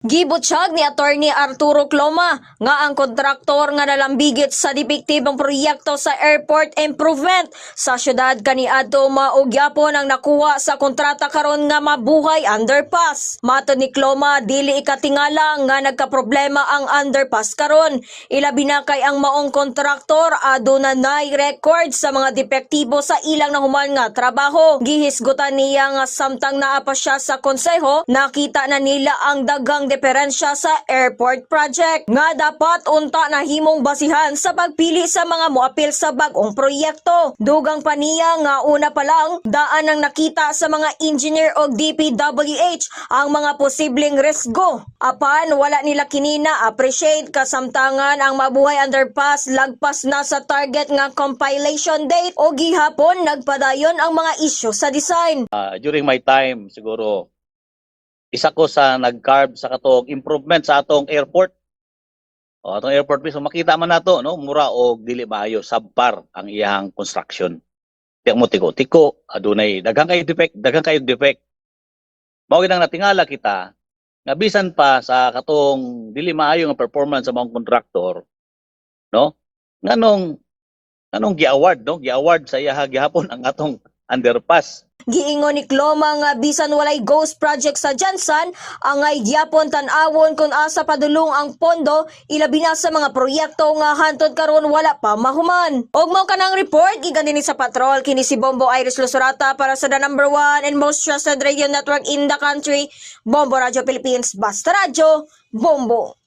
Gibutyag ni Attorney Arturo Cloma nga ang kontraktor nga nalambigit sa depektibong proyekto sa airport improvement sa syudad kaniadto maog gyapon ang nakuha sa kontrata karon nga mabuhay underpass. Mato ni Cloma dili ikatingala nga nagkaproblema ang underpass karon. Ilabi na kay ang maong kontraktor aduna nay record sa mga depektibo sa ilang nahuman nga trabaho. Gihisgutan niya nga samtang naa pa siya sa konseho, nakita na nila ang dagang diferensya sa airport project nga dapat unta na himong basihan sa pagpili sa mga moapil sa bagong proyekto. Dugang pa niya nga una pa lang daan ang nakita sa mga engineer o DPWH ang mga posibleng risgo. Apan wala nila kinina appreciate kasamtangan ang mabuhay underpass lagpas na sa target nga compilation date o gihapon nagpadayon ang mga isyu sa design. Ah, during my time siguro isa ko sa nag-carve sa katong improvement sa atong airport. O atong airport mismo makita man nato no mura og dili maayo subpar ang iyang construction. Tiyak mo tiko-tiko adunay daghang kayo defect, daghang kayo defect. Mao ginang natingala kita nga bisan pa sa katong dili maayo nga performance sa mga kontraktor no nganong nganong gi-award no gi-award sa iya gihapon ang atong underpass Giingon ni Cloma nga bisan walay ghost project sa Jansan, ang ay gyapon tan-awon kung asa padulong ang pondo ilabi na sa mga proyekto nga hantod karon wala pa mahuman. Og mao kanang report gikan dinhi sa patrol kini si Bombo Iris Lusurata para sa the number one and most trusted radio network in the country, Bombo Radio Philippines, Basta Radio, Bombo.